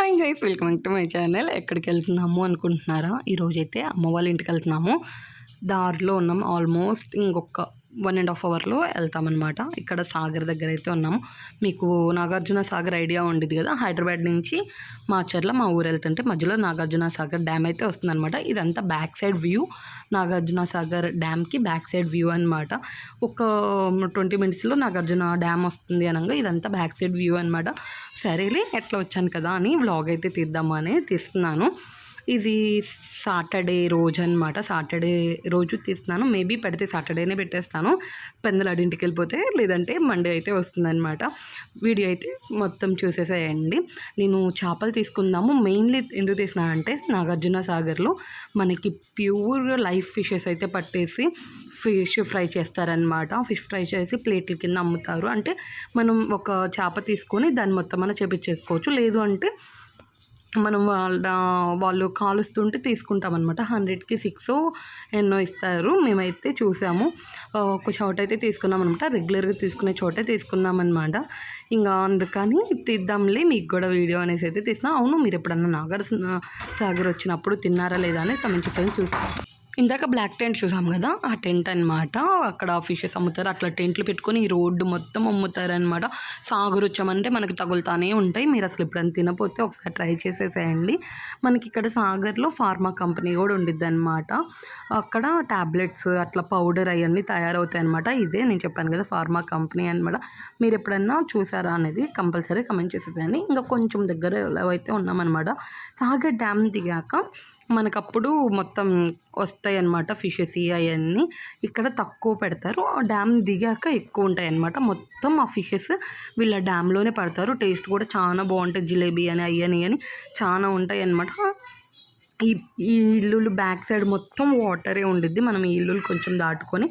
Hi guys welcome to my channel. ఎక్కడికి వెళ్తున్నాము అనుకుంటున్నారా? ఈరోజైతే అమ్మ వాళ్ళ ఇంటికి వెళ్తున్నాము. దారిలో ఉన్నాం. ఆల్మోస్ట్ ఇంకొక వన్ అండ్ హాఫ్ అవర్లో వెళ్తామన్నమాట. ఇక్కడ సాగర్ దగ్గర అయితే ఉన్నాము. మీకు నాగార్జున సాగర్ ఐడియా ఉండేది కదా? హైదరాబాద్ నుంచి మాచర్ల మా ఊరు వెళ్తుంటే మధ్యలో నాగార్జున సాగర్ డ్యామ్ అయితే వస్తుందన్నమాట. ఇదంతా back side view. Nagarjuna Sagar డ్యామ్కి back side view అనమాట ఒక ట్వంటీ మినిట్స్లో నాగార్జున డ్యామ్ వస్తుంది అనగా ఇదంతా బ్యాక్ సైడ్ వ్యూ అనమాట సరేలే ఎట్లా వచ్చాను కదా అని వ్లాగ్ అయితే తీద్దామని తీస్తున్నాను. ఇది సాటర్డే రోజు అనమాట సాటర్డే రోజు తీస్తున్నాను. మేబీ పెడితే సాటర్డేనే పెట్టేస్తాను. పెందలాడి ఇంటికి వెళ్ళిపోతే లేదంటే మండే అయితే వస్తుందన్నమాట. వీడియో అయితే మొత్తం చూసేసేయండి. నేను చేపలు తీసుకుందాము. మెయిన్లీ ఎందుకు తీసినానంటే నాగార్జున సాగర్లో మనకి ప్యూర్ లైఫ్ ఫిషెస్ అయితే పట్టేసి ఫిష్ ఫ్రై చేస్తారనమాట ఫిష్ ఫ్రై చేసి ప్లేట్ల కింద అమ్ముతారు. అంటే మనం ఒక చేప తీసుకొని దాన్ని మొత్తం అన్న చేపించేసుకోవచ్చు. లేదు అంటే మనం వాళ్ళ వాళ్ళు కాలుస్తుంటే తీసుకుంటాం అనమాట హండ్రెడ్కి సిక్స్ ఎన్నో ఇస్తారు. మేమైతే చూసాము. ఒక చోట అయితే తీసుకున్నాం అనమాట రెగ్యులర్గా తీసుకునే చోటే తీసుకున్నాం అనమాట ఇంకా అందుకని తీద్దాంలే మీకు కూడా వీడియో అనేసి అయితే తీసిన అవును మీరు ఎప్పుడన్నా నాగర్ సాగర్ వచ్చినప్పుడు తిన్నారా లేదా అని కమెంట్ చేసి చూస్తాను ఇందాక బ్లాక్ టెంట్ చూసాం కదా ఆ టెంట్ అనమాట అక్కడ ఫిషెస్ అమ్ముతారు. అట్లా టెంట్లు పెట్టుకొని ఈ రోడ్డు మొత్తం అమ్ముతారు అనమాట సాగర్ వచ్చామంటే మనకి తగులుతానే ఉంటాయి. మీరు అసలు ఎప్పుడైనా తినపోతే ఒకసారి ట్రై చేసేసేయండి. మనకి ఇక్కడ సాగర్లో ఫార్మా కంపెనీ కూడా ఉండిద్ది అనమాట అక్కడ ట్యాబ్లెట్స్ అట్లా పౌడర్ అవన్నీ తయారవుతాయి అనమాట ఇదే నేను చెప్పాను కదా ఫార్మా కంపెనీ అనమాట మీరు ఎప్పుడన్నా చూసారా అనేది కంపల్సరీ కమెంట్ చేసేసేయండి. ఇంకా కొంచెం దగ్గర అయితే ఉన్నామన్నమాట. సాగర్ డ్యామ్ దిగాక మనకప్పుడు మొత్తం వస్తాయి అన్నమాట ఫిషెస్ అవన్నీ. ఇక్కడ తక్కువ పెడతారు. ఆ డ్యామ్ దిగాక ఎక్కువ ఉంటాయి అన్నమాట మొత్తం ఆ ఫిషెస్ వీళ్ళ డ్యామ్లోనే పడతారు. టేస్ట్ కూడా చాలా బాగుంటుంది. జిలేబీ అని అయ్యని అని చాలా ఉంటాయి అన్నమాట ఈ ఈ ఇల్లులు బ్యాక్ సైడ్ మొత్తం వాటరే ఉండిద్ది. మనం ఈ ఇల్లులు కొంచెం దాటుకొని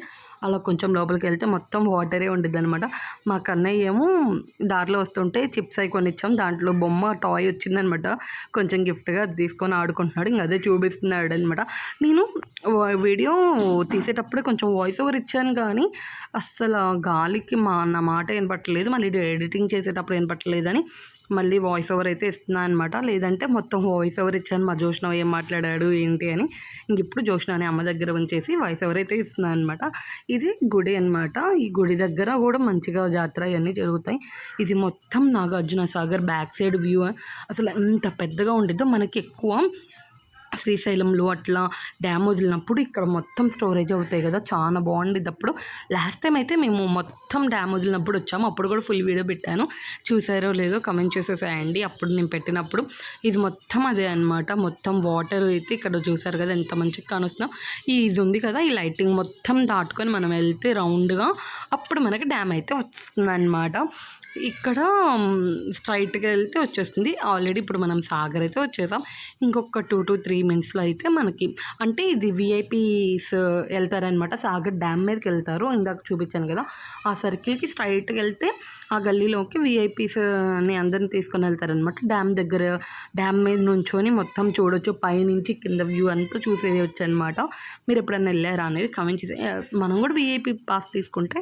అలా కొంచెం లోపలికి వెళ్తే మొత్తం వాటరే ఉండిద్ది అనమాట మా కన్నయ్య ఏమో దారిలో వస్తుంటే చిప్స్ అవి కొనిచ్చాం. దాంట్లో బొమ్మ టాయ్ వచ్చిందనమాట కొంచెం గిఫ్ట్గా అది తీసుకొని ఆడుకుంటున్నాడు. ఇంక అదే చూపిస్తున్నాడు అనమాట నేను వీడియో తీసేటప్పుడే కొంచెం వాయిస్ ఓవర్ ఇచ్చాను కానీ అస్సలు గాలికి మా నా మాట వినపట్టలేదు. మళ్ళీ ఎడిటింగ్ చేసేటప్పుడు వినపట్టలేదని మళ్ళీ వాయిస్ ఓవర్ అయితే ఇస్తున్నాను అనమాట లేదంటే మొత్తం వాయిస్ ఓవర్ ఇచ్చాను. మా జోష్న ఏం మాట్లాడాడు ఏంటి అని. ఇంక ఇప్పుడు జోష్న అని అమ్మ దగ్గర ఉంచేసి వాయిస్ ఓవర్ అయితే ఇస్తున్నాను అనమాట ఇది గుడి అన్నమాట. ఈ గుడి దగ్గర కూడా మంచిగా జాతర ఇవన్నీ జరుగుతాయి. ఇది మొత్తం Nagarjuna Sagar back side view అసలు ఎంత పెద్దగా ఉండిద్దో మనకి ఎక్కువ. శ్రీశైలంలో అట్లా డ్యామ్ వదిలినప్పుడు ఇక్కడ మొత్తం స్టోరేజ్ అవుతాయి కదా చాలా బాగుండేది అప్పుడు. లాస్ట్ టైం అయితే మేము మొత్తం డ్యామ్ వదిలినప్పుడు వచ్చాము. అప్పుడు కూడా ఫుల్ వీడియో పెట్టాను. చూసారో లేదో కమెంట్ చేసేసేయండి. అప్పుడు నేను పెట్టినప్పుడు ఇది మొత్తం అదే అనమాట మొత్తం వాటర్ అయితే ఇక్కడ చూసారు కదా ఎంత మంచిగా కానొస్తుందో ఈ ఇది ఉంది కదా ఈ లైటింగ్ మొత్తం దాటుకొని మనం వెళ్తే రౌండ్గా అప్పుడు మనకి డ్యామ్ అయితే వస్తుంది ఇక్కడ స్ట్రైట్గా వెళ్తే వచ్చేస్తుంది. ఆల్రెడీ ఇప్పుడు మనం సాగర్ అయితే వచ్చేసాం. ఇంకొక టూ టు త్రీ మినిట్స్లో అయితే మనకి అంటే ఇది విఐపీస్ వెళ్తారనమాట సాగర్ డ్యామ్ మీదకి వెళ్తారు. ఇందాక చూపించాను కదా. ఆ సర్కిల్కి స్ట్రైట్గా వెళ్తే ఆ గల్లీలోకి విఐపీస్ని అందరిని తీసుకొని వెళ్తారనమాట డ్యామ్ దగ్గర డ్యామ్ మీద నుంచొని మొత్తం చూడొచ్చు. పైనుంచి కింద వ్యూ అంతా చూసేయచ్చు అనమాట మీరు ఎప్పుడైనా వెళ్ళారా అనేది కమెంట్ చేసి మనం కూడా విఐపీ పాస్ తీసుకుంటే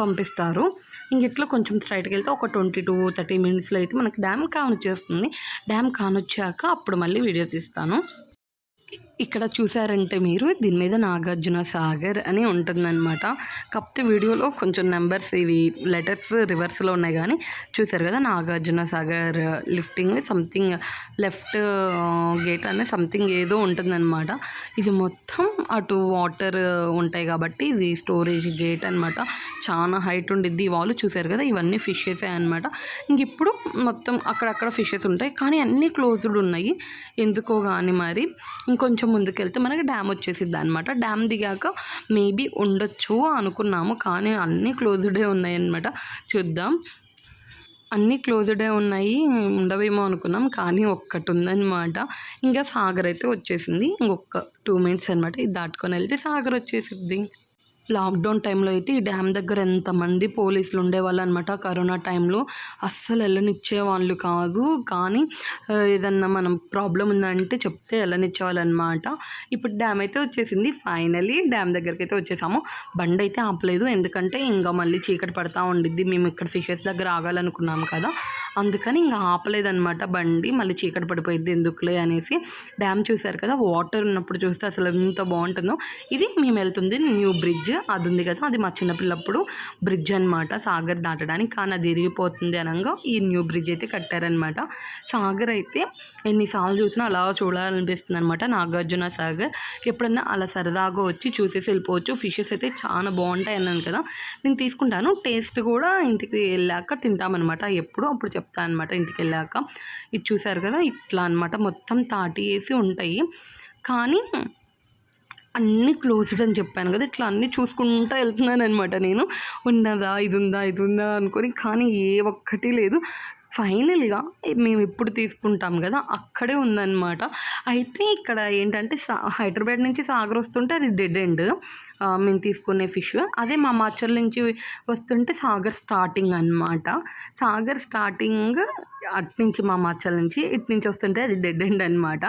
పంపిస్తారు. ఇంక ఇట్లా కొంచెం స్ట్రైట్కి వెళ్తే ఒక ట్వంటీ టు థర్టీ మినిట్స్లో అయితే మనకి డ్యామ్ కానొచ్చేస్తుంది. డ్యామ్ కానొచ్చాక అప్పుడు మళ్ళీ వీడియో తీస్తాను. ఇక్కడ చూసారంటే మీరు దీని మీద నాగార్జున సాగర్ అని ఉంటుందన్నమాట. కాకపోతే వీడియోలో కొంచెం నెంబర్స్ ఇవి లెటర్స్ రివర్స్లో ఉన్నాయి కానీ చూసారు కదా Nagarjuna Sagar lifting something left gate అనే సంథింగ్ ఏదో ఉంటుందన్నమాట. ఇది మొత్తం అటు వాటర్ ఉంటాయి కాబట్టి ఇది స్టోరేజ్ గేట్ అనమాట చాలా హైట్ ఉండిద్ది వాళ్ళు చూసారు కదా ఇవన్నీ ఫిషెస్ అనమాట ఇంక ఇప్పుడు మొత్తం అక్కడక్కడ ఫిషెస్ ఉంటాయి కానీ అన్నీ క్లోజ్డ్ ఉన్నాయి. ఎందుకో కానీ మరి ఇంకొంచెం ముందుకెళ్తే మనకి డ్యామ్ వచ్చేసిద్ది అనమాట డ్యామ్ దిగాక మేబీ ఉండొచ్చు అనుకున్నాము కానీ అన్నీ క్లోజ్డే ఉన్నాయి అనమాట చూద్దాం. అన్నీ క్లోజ్డే ఉన్నాయి ఉండవేమో అనుకున్నాం కానీ ఒక్కటి ఉందన్నమాట ఇంకా సాగర్ అయితే వచ్చేసింది. ఇంకొక టూ మినిట్స్ అనమాట ఇది దాటుకొని వెళ్తే సాగర్ వచ్చేసిద్ది. లాక్డౌన్ టైంలో అయితే ఈ డ్యామ్ దగ్గర ఎంతమంది పోలీసులు ఉండేవాళ్ళు అనమాట కరోనా టైంలో. అస్సలు వెళ్ళనిచ్చేవాళ్ళు కాదు. కానీ ఏదన్నా మనం ప్రాబ్లం ఉందంటే చెప్తే వెళ్ళనిచ్చేవాళ్ళు అనమాట ఇప్పుడు డ్యామ్ అయితే వచ్చేసింది. ఫైనలీ డ్యామ్ దగ్గరికి అయితే వచ్చేసాము. బండి అయితే ఆపలేదు. ఎందుకంటే ఇంకా మళ్ళీ చీకటి పడతా ఉండిద్ది. మేము ఇక్కడ ఫిషెస్ దగ్గర ఆగాలనుకున్నాము కదా. అందుకని ఇంకా ఆపలేదన్నమాట బండి. మళ్ళీ చీకటి పడిపోయింది ఎందుకులే అనేసి. డ్యామ్ చూశారు కదా వాటర్ ఉన్నప్పుడు చూస్తే అసలు ఎంత బాగుంటుందో. ఇది మేము వెళ్తుంది న్యూ బ్రిడ్జ్. అది ఉంది కదా అది మా చిన్నపిల్లప్పుడు బ్రిడ్జ్ అనమాట సాగర్ దాటడానికి కానీ అది ఇరిగిపోతుంది అనగా ఈ న్యూ బ్రిడ్జ్ అయితే కట్టారనమాట సాగర్ అయితే ఎన్నిసార్లు చూసినా అలా చూడాలనిపిస్తుంది అనమాట నాగార్జున సాగర్. ఎప్పుడన్నా అలా సరదాగా వచ్చి చూసేసి వెళ్ళిపోవచ్చు. ఫిషెస్ అయితే చాలా బాగుంటాయి అన్నాను కదా. నేను తీసుకుంటాను. టేస్ట్ కూడా ఇంటికి వెళ్ళాక తింటామన్నమాట. ఎప్పుడు అప్పుడు చెప్తాను అనమాట ఇంటికి వెళ్ళాక. ఇది చూసారు కదా ఇట్లా అనమాట మొత్తం తాటి వేసి ఉంటాయి. కానీ అన్నీ క్లోజ్డ్ అని చెప్పాను కదా ఇట్లా అన్నీ చూసుకుంటూ వెళ్తున్నాను అనమాట నేను. ఉన్నదా ఇది ఉందా ఇది ఉందా అనుకొని కానీ ఏ ఒక్కటి లేదు. ఫైనల్గా మేము ఇప్పుడు తీసుకుంటాం కదా అక్కడే ఉందన్నమాట. అయితే ఇక్కడ ఏంటంటే సా హైదరాబాద్ నుంచి సాగర్ వస్తుంటే అది డెడ్ ఎండ్ మేము తీసుకునే ఫిష్ అదే మా మాచల్ నుంచి వస్తుంటే సాగర్ స్టార్టింగ్ అన్నమాట. సాగర్ స్టార్టింగ్ అటు నుంచి మా మచ్చల నుంచి ఇటు నుంచి వస్తుంటే అది డెడ్ ఎండ్ అనమాట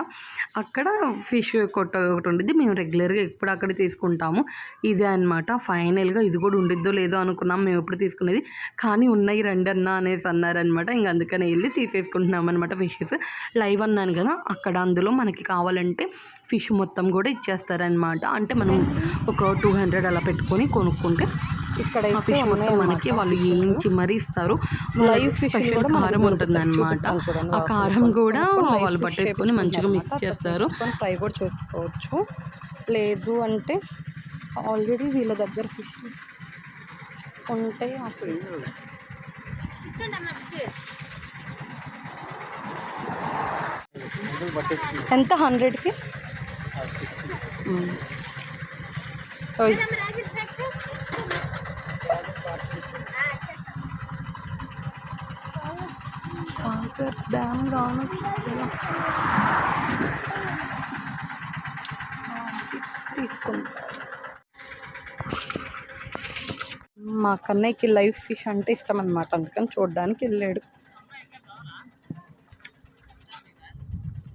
అక్కడ ఫిష్ కొట్ట ఒకటి ఉండిద్ది. మేము రెగ్యులర్గా ఎప్పుడు అక్కడ తీసుకుంటాము. ఇదే అనమాట ఫైనల్గా ఇది కూడా ఉండిద్దో లేదో అనుకున్నాం. మేము ఎప్పుడు తీసుకునేది? కానీ ఉన్నాయి రండి అన్న అనేసి అన్నారనమాట ఇంక అందుకని వెళ్ళి తీసేసుకుంటున్నాం అనమాట ఫిషెస్ లైవ్ అన్నాను కదా అక్కడ అందులో మనకి కావాలంటే ఫిష్ మొత్తం కూడా ఇచ్చేస్తారనమాట అంటే మనం ఒక టూ హండ్రెడ్ అలా పెట్టుకొని కొనుక్కుంటే ఇక్కడ ఫిష్ మొత్తం మనకి వాళ్ళు ఏంచి మరీ ఇస్తారు. లైవ్ స్పెషల్ కారం ఉంటుంది అనమాట ఆ కారం కూడా వాళ్ళు పట్టేసుకొని మంచిగా మిక్స్ చేస్తారు. ఫ్రై కూడా చేసుకోవచ్చు. లేదు అంటే ఆల్రెడీ వీళ్ళ దగ్గర ఫిష్ ఉంటే ఆ fish- ఎంత? హండ్రెడ్కి ఓయ్ డ్యామ్ రాను తీసుకుంటా మా కన్నయ్యకి లైవ్ ఫిష్ అంటే ఇష్టం అనమాట అందుకని చూడడానికి వెళ్ళాడు.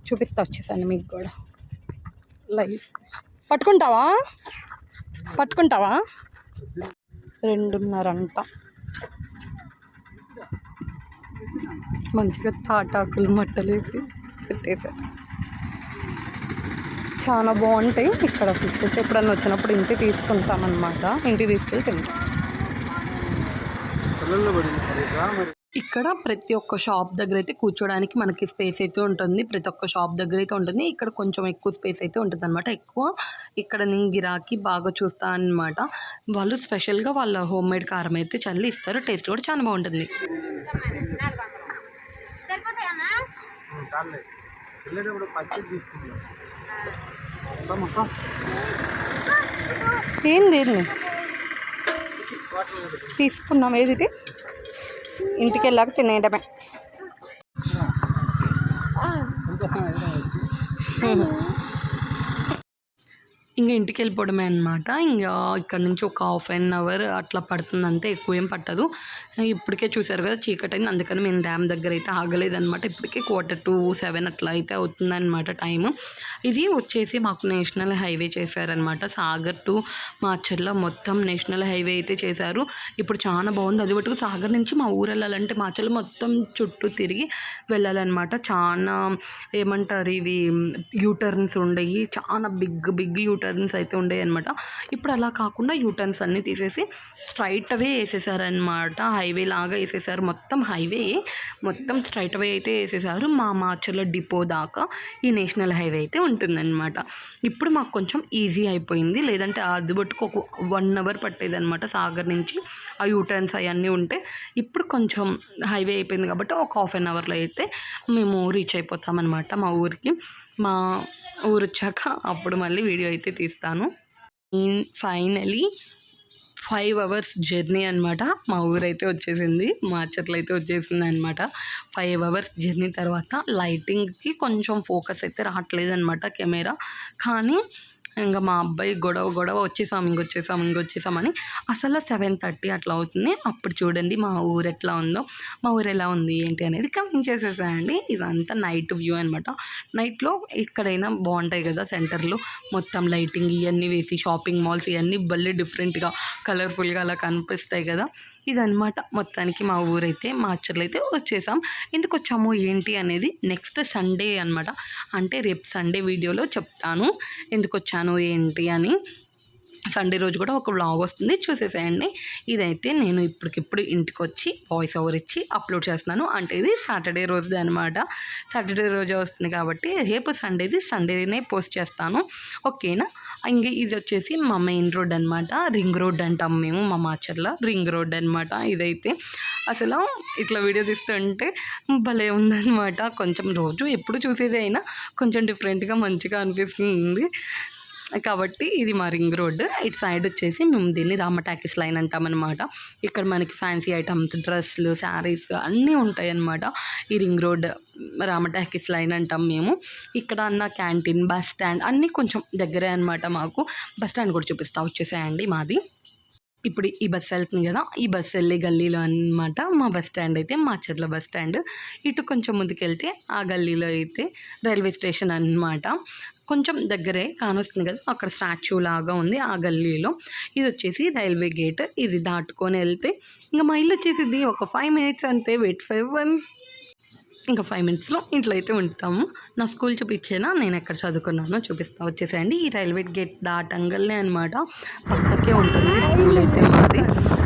చూపిస్తా వచ్చేసాను మీకు కూడా. లైవ్. పట్టుకుంటావా? పట్టుకుంటావా? రెండున్నరంట మంచిగా తాటాకులు మట్టలేసి పెట్టేశారు. చాలా బాగుంటాయి. ఇక్కడ ఫిషెస్ ఎప్పుడన్నా వచ్చినప్పుడు ఇంటికి తీసుకుంటామన్నమాట. ఇంటికి తీసుకెళ్ళి తింటాం. ఇక్కడ ప్రతి ఒక్క షాప్ దగ్గర అయితే కూర్చోడానికి మనకి స్పేస్ అయితే ఉంటుంది. ప్రతి ఒక్క షాప్ దగ్గర అయితే ఉంటుంది. ఇక్కడ కొంచెం ఎక్కువ స్పేస్ అయితే ఉంటుంది అనమాట ఎక్కువ ఇక్కడ నేను గిరాకీ బాగా చూస్తా అనమాట వాళ్ళు స్పెషల్గా వాళ్ళ హోమ్ మేడ్ కారం అయితే చల్లి ఇస్తారు. టేస్ట్ కూడా చాలా బాగుంటుంది. వెళ్ళేటప్పుడు పచ్చడి తీసుకుంటాం ఏంది తీసుకున్నాం. ఏది ఇంటికి వెళ్ళాక తినేయడమే. ఇంకా ఇంటికి వెళ్ళిపోవడమే అనమాట ఇంకా ఇక్కడ నుంచి ఒక హాఫ్ అన్ అవర్ అట్లా పడుతుంది అంతే ఎక్కువ ఏం పట్టదు. ఇప్పటికే చూసారు కదా చీకటి అయింది అందుకని మేము డ్యామ్ దగ్గర అయితే ఆగలేదన్నమాట. ఇప్పటికే క్వార్టర్ టు సెవెన్ అట్లా అయితే అవుతుందన్నమాట టైము. ఇది వచ్చేసి మాకు నేషనల్ హైవే చేశారనమాట సాగర్ టు మాచర్లో మొత్తం నేషనల్ హైవే అయితే చేశారు. ఇప్పుడు చాలా బాగుంది. అది మటుకు సాగర్ నుంచి మా ఊరు వెళ్ళాలంటే మాచర్ల మొత్తం చుట్టూ తిరిగి వెళ్ళాలన్నమాట. చాలా ఏమంటారు ఇవి యూటర్న్స్ ఉండేవి చాలా బిగ్ బిగ్ యూటర్న్స్ అయితే ఉండేవి అనమాట ఇప్పుడు అలా కాకుండా యూటర్న్స్ అన్నీ తీసేసి స్ట్రైట్ అవే వేసేసారనమాట హైవే లాగా వేసేసారు. మొత్తం హైవే మొత్తం స్ట్రైట్ అవే అయితే వేసేసారు. మా మాచర్ల డిపో దాకా ఈ నేషనల్ హైవే అయితే ఉంటుందన్నమాట. ఇప్పుడు మాకు కొంచెం ఈజీ అయిపోయింది. లేదంటే అది బట్టుకు ఒక వన్ అవర్ పట్టేది అనమాట సాగర్ నుంచి ఆ యూటర్న్స్ అవన్నీ ఉంటే. ఇప్పుడు కొంచెం హైవే అయిపోయింది కాబట్టి ఒక హాఫ్ అన్ అవర్లో అయితే మేము రీచ్ అయిపోతామన్నమాట మా ఊరికి. మా ఊరు వచ్చాక అప్పుడు మళ్ళీ వీడియో అయితే తీస్తాను. ఫైనలీ ఫైవ్ అవర్స్ జర్నీ అనమాట మా ఊరైతే వచ్చేసింది మార్చట్లు అయితే వచ్చేసింది అనమాట ఫైవ్ అవర్స్ జర్నీ తర్వాత లైటింగ్కి కొంచెం ఫోకస్ అయితే రావట్లేదు అనమాట కెమెరా. కానీ ఇంకా మా అబ్బాయి గొడవ గొడవ వచ్చేసాం ఇంకొచ్చేసాం ఇంకొచ్చేసామని అసలు సెవెన్ థర్టీ అట్లా అవుతుంది. అప్పుడు చూడండి మా ఊరు ఎట్లా ఉందో మా ఊరు ఎలా ఉంది ఏంటి అనేది కమెంట్ చేసేసాయండి. ఇదంతా నైట్ వ్యూ అనమాట నైట్లో ఎక్కడైనా బాగుంటాయి కదా సెంటర్లో. మొత్తం లైటింగ్ ఇవన్నీ వేసి షాపింగ్ మాల్స్ ఇవన్నీ భలే డిఫరెంట్గా కలర్ఫుల్గా అలా కనిపిస్తాయి కదా. ఇదనమాట మొత్తానికి మా ఊరైతే మా అచ్చర్లు అయితే వచ్చేసాం. ఎందుకు వచ్చాము ఏంటి అనేది నెక్స్ట్ సండే అనమాట అంటే రేపు సండే వీడియోలో చెప్తాను. ఎందుకు వచ్చాను ఏంటి అని. సండే రోజు కూడా ఒక వ్లాగ్ వస్తుంది. చూసేసేయండి. ఇదైతే నేను ఇప్పటికిప్పుడు ఇంటికి వచ్చి వాయిస్ ఓవర్ ఇచ్చి అప్లోడ్ చేస్తున్నాను. అంటే ఇది సాటర్డే రోజుది అనమాట సాటర్డే రోజే వస్తుంది కాబట్టి రేపు సండేది సండేనే పోస్ట్ చేస్తాను. ఓకేనా ఇంకా ఇది వచ్చేసి మా మెయిన్ రోడ్ అనమాట రింగ్ రోడ్ అంటాం మేము మా మాచర్ల. రింగ్ రోడ్ అనమాట ఇదైతే. అసలు ఇట్లా వీడియో తీస్తుంటే భలే ఉందన్నమాట. కొంచెం రోజు ఎప్పుడు చూసేది అయినా కొంచెం డిఫరెంట్గా మంచిగా అనిపిస్తుంది. కాబట్టి ఇది మా రింగ్ రోడ్ ఇటు సైడ్ వచ్చేసి మేము దీన్ని రామ టాకీస్ లైన్ అంటామన్నమాట. ఇక్కడ మనకి ఫ్యాన్సీ ఐటమ్స్ డ్రెస్సులు శారీస్ అన్నీ ఉంటాయి అన్నమాట ఈ ring road Rama talkies line అంటాం మేము. ఇక్కడ అన్న క్యాంటీన్ బస్ స్టాండ్ అన్నీ కొంచెం దగ్గరే అనమాట మాకు. బస్ స్టాండ్ కూడా చూపిస్తా వచ్చేసాయండి మాది. ఇప్పుడు ఈ బస్సు వెళ్తుంది కదా ఈ బస్సు వెళ్ళే గల్లీలో అన్నమాట. మా బస్ స్టాండ్ అయితే మా చెట్ల బస్ స్టాండ్ ఇటు కొంచెం ముందుకెళ్తే ఆ గల్లీలో అయితే రైల్వే స్టేషన్ అన్నమాట. కొంచెం దగ్గరే కానొస్తుంది కదా. అక్కడ స్టాచ్యూ లాగా ఉంది ఆ గల్లీలో. ఇది వచ్చేసి రైల్వే గేట్. ఇది దాటుకొని వెళ్తే ఇంకా మా ఇల్లు వచ్చేసింది ఒక ఫైవ్ మినిట్స్ అంతే. వెయిట్ ఫైవ్ వన్ ఇంకా ఫైవ్ మినిట్స్లో ఇంట్లో అయితే ఉంటాము. నా స్కూల్ చూపించేనా? నేను ఎక్కడ చదువుకున్నానో చూపిస్తా. వచ్చేసేయండి. ఈ రైల్వే గేట్ దాటంగల్నే అనమాట పక్కకే ఉంటుంది స్కూల్ అయితే మాది.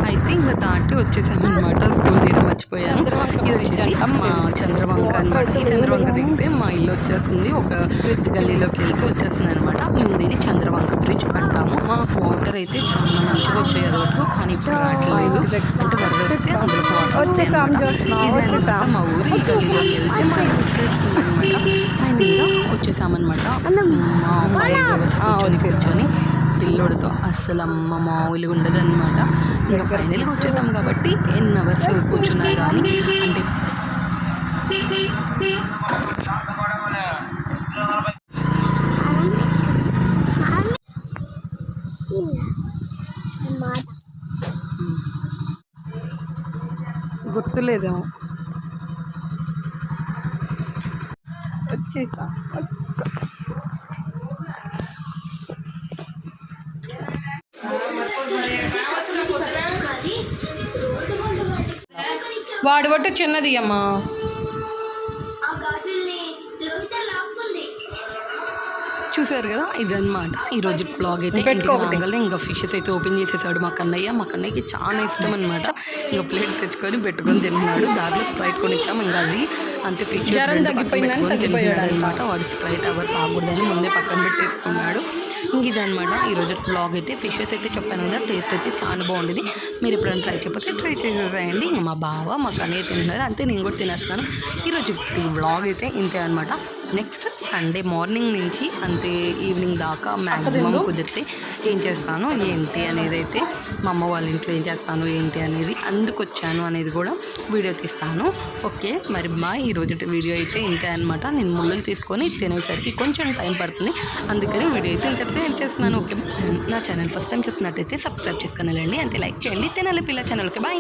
అయితే ఇంకా దాటి వచ్చేసామన్నమాట స్కూల్ తీరు మర్చిపోయాను. ఇది వచ్చేసి మా చంద్రవంక అనమాట ఈ చంద్రవంక దిగితే మా ఇల్లు వచ్చేస్తుంది. ఒక గల్లీలోకి వెళ్తే వచ్చేస్తుంది అనమాట మేము దీన్ని చంద్రవంక బ్రిడ్జ్ అంటాము. మా వాటర్ అయితే చాలా మంచిగా వచ్చాయి అది వరకు కానీ ఇప్పుడు రావట్లేదు. అంటే వరద వస్తే అందులోకి వాటర్ ఇది మా ఊరు. ఈ గల్లీలోకి వెళ్తే మా ఇల్లు వచ్చేస్తుంది. వచ్చేసామన్నమాట. మా కూర్చొని కూర్చొని పిల్లోడితో అస్సలు అమ్మ మామూలుగా ఉండదు అనమాట ఇంకా ఫైనల్గా వచ్చేసాం కాబట్టి ఎన్ని అవర్స్ కూర్చున్నా కానీ అంటే గుర్తులేదేమో. వచ్చేసా. వాడి బట్టి చిన్నది అమ్మా. ఆ గాజుల్ని లోహిత లాక్కుంది. చూసారు కదా? ఇదన్నమాట. ఈరోజు బ్లాగ్ అయితే రాగానే ఇంకా ఫిషెస్ అయితే ఓపెన్ చేసేసాడు మా కన్నయ్య. మా కన్నయ్యకి చాలా ఇష్టం అనమాట ఇంకా ప్లేట్ తెచ్చుకొని పెట్టుకొని తిన్నాడు దాంట్లో స్ప్రైట్ కొని ఇచ్చాం ఇంకా అది అంతే జ్వరం తగ్గిపోయిందని తగ్గిపోయాడు అనమాట. వాడు స్ప్రైట్ ఎవరు తాగకూడదని ముందే పక్కన పెట్టేసుకున్నాడు. ఇంక ఇదనమాట ఈరోజు బ్లాగ్ అయితే ఫిషెస్ అయితే చెప్పాను కదా టేస్ట్ అయితే చాలా బాగుండేది. మీరు ఎప్పుడైనా ట్రై చేయకపోతే ట్రై చేసేసేయండి. ఇంకా మా బావ మా కన్నయ్య తింటున్నారు. అంతే నేను కూడా తినేస్తాను. ఈరోజు వ్లాగ్ అయితే ఇంతే అనమాట నెక్స్ట్ సండే మార్నింగ్ నుంచి అంతే ఈవినింగ్ దాకా మ్యాక్సిమం కుదిరితే ఏం చేస్తాను? ఏంటి అనేది అయితే మా అమ్మ వాళ్ళ ఇంట్లో ఏం చేస్తాను ఏంటి అనేది అందుకు వచ్చాను అనేది కూడా వీడియో తీస్తాను. ఓకే మరి మా ఈ రోజు వీడియో అయితే ఇంతే అనమాట నేను ముళ్ళు తీసుకొని తినేసరికి కొంచెం టైం పడుతుంది. అందుకని వీడియో అయితే ఇంతటితో ఏం చేస్తున్నాను. ఓకే నా ఛానల్ ఫస్ట్ టైం చూస్తున్నట్టయితే సబ్స్క్రైబ్ చేసుకుని వెళ్ళండి. అంతే లైక్ చేయండి. తినాలి పిల్ల ఛానల్కి. బాయ్.